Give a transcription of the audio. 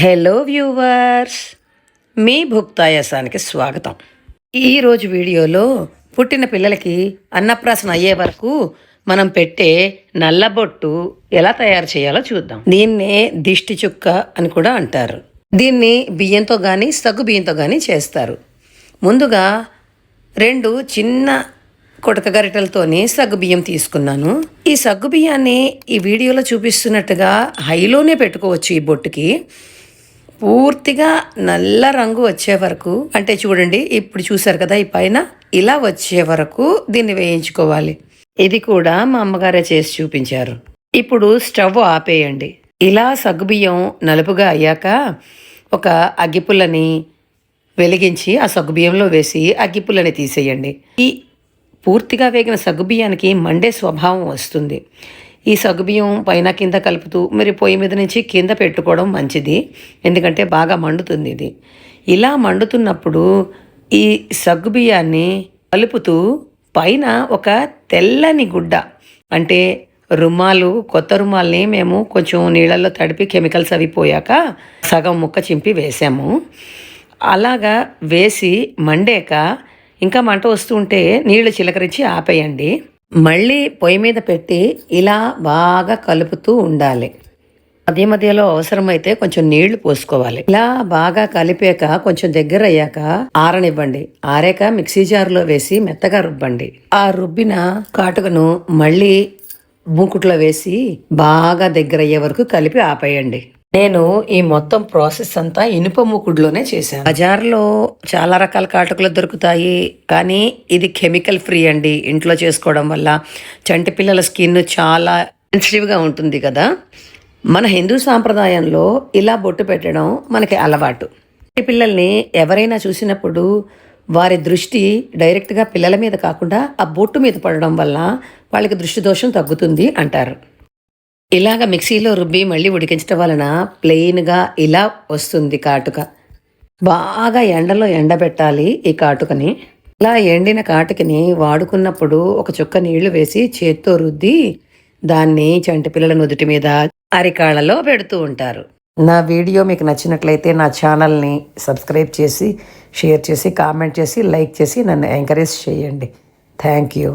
Hello viewers మీ భుక్తాయాసానికి స్వాగతం. ఈరోజు వీడియోలో పుట్టిన పిల్లలకి అన్నప్రాసన అయ్యే వరకు మనం పెట్టే నల్లబొట్టు ఎలా తయారు చేయాలో చూద్దాం. దీన్నే దిష్టి చుక్క అని కూడా అంటారు. దీన్ని బియ్యంతో కానీ సగ్గు బియ్యంతో కానీ చేస్తారు. ముందుగా రెండు చిన్న కొడక గరిటలతోని సగ్గు బియ్యం తీసుకున్నాను. ఈ సగ్గు బియ్యాన్ని ఈ వీడియోలో చూపిస్తున్నట్టుగా హైలోనే పెట్టుకోవచ్చు ఈ బొట్టుకి. పూర్తిగా నల్ల రంగు వచ్చే వరకు అంటే చూడండి ఇప్పుడు చూసారు కదా ఈ పైన ఇలా వచ్చే వరకు దీన్ని వేయించుకోవాలి. ఇది కూడా మా అమ్మగారే చేసి చూపించారు. ఇప్పుడు స్టవ్ ఆపేయండి. ఇలా సగ్గుబియ్యం నలుపుగా అయ్యాక ఒక అగ్గిపుల్లని వెలిగించి ఆ సగ్గుబియ్యంలో వేసి అగ్గిపుల్లని తీసేయండి. ఈ పూర్తిగా వేగిన సగ్గుబియ్యానికి మండే స్వభావం వస్తుంది. ఈ సగ్గుబియ్యం పైన కింద కలుపుతూ మరి పొయ్యి మీద నుంచి కింద పెట్టుకోవడం మంచిది. ఎందుకంటే బాగా మండుతుంది ఇది. ఇలా మండుతున్నప్పుడు ఈ సగ్గుబియ్యాన్ని కలుపుతూ పైన ఒక తెల్లని గుడ్డ అంటే రుమాలు కొత్త రుమాల్ని మేము కొంచెం నీళ్ళల్లో తడిపి కెమికల్స్ అవి పోయాక సగం ముక్క చింపి వేసాము. అలాగా వేసి మండాక ఇంకా మంట వస్తుంటే నీళ్ళు చిలకరించి ఆపేయండి. మళ్ళీ పొయ్యి మీద పెట్టి ఇలా బాగా కలుపుతూ ఉండాలి. మధ్య మధ్యలో అవసరమైతే కొంచెం నీళ్ళు పోసుకోవాలి. ఇలా బాగా కలిపాక కొంచెం దగ్గర అయ్యాక ఆరనివ్వండి. ఆరాక మిక్సీ జార్లో వేసి మెత్తగా రుబ్బండి. ఆ రుబ్బిన కాటుకను మళ్ళీ మూకుట్లో వేసి బాగా దగ్గర అయ్యే వరకు కలిపి ఆపేయండి. నేను ఈ మొత్తం ప్రాసెస్ అంతా ఇనుప మూకుడులోనే చేశాను. బజార్లో చాలా రకాల కాటుకలు దొరుకుతాయి కానీ ఇది కెమికల్ ఫ్రీ అండి. ఇంట్లో చేసుకోవడం వల్ల చంటి పిల్లల స్కిన్ చాలా సెన్సిటివ్గా ఉంటుంది కదా. మన హిందూ సాంప్రదాయంలో ఇలా బొట్టు పెట్టడం మనకి అలవాటు. ఈ పిల్లల్ని ఎవరైనా చూసినప్పుడు వారి దృష్టి డైరెక్ట్గా పిల్లల మీద కాకుండా ఆ బొట్టు మీద పడడం వల్ల వాళ్ళకి దృష్టి దోషం తగ్గుతుంది అంటారు. ఇలాగ మిక్సీలో రుబ్బి మళ్ళీ ఉడికించడం వలన ప్లెయిన్గా ఇలా వస్తుంది కాటుక. బాగా ఎండలో ఎండబెట్టాలి ఈ కాటుకని. ఇలా ఎండిన కాటుకని వాడుకున్నప్పుడు ఒక చుక్క నీళ్ళు వేసి చేత్తో రుద్ది దాన్ని చంటి పిల్లల నుదుటి మీద అరికాళ్ళలో పెడుతూ ఉంటారు. నా వీడియో మీకు నచ్చినట్లయితే నా ఛానల్ని సబ్స్క్రైబ్ చేసి షేర్ చేసి కామెంట్ చేసి లైక్ చేసి నన్ను ఎంకరేజ్ చేయండి. Thank you.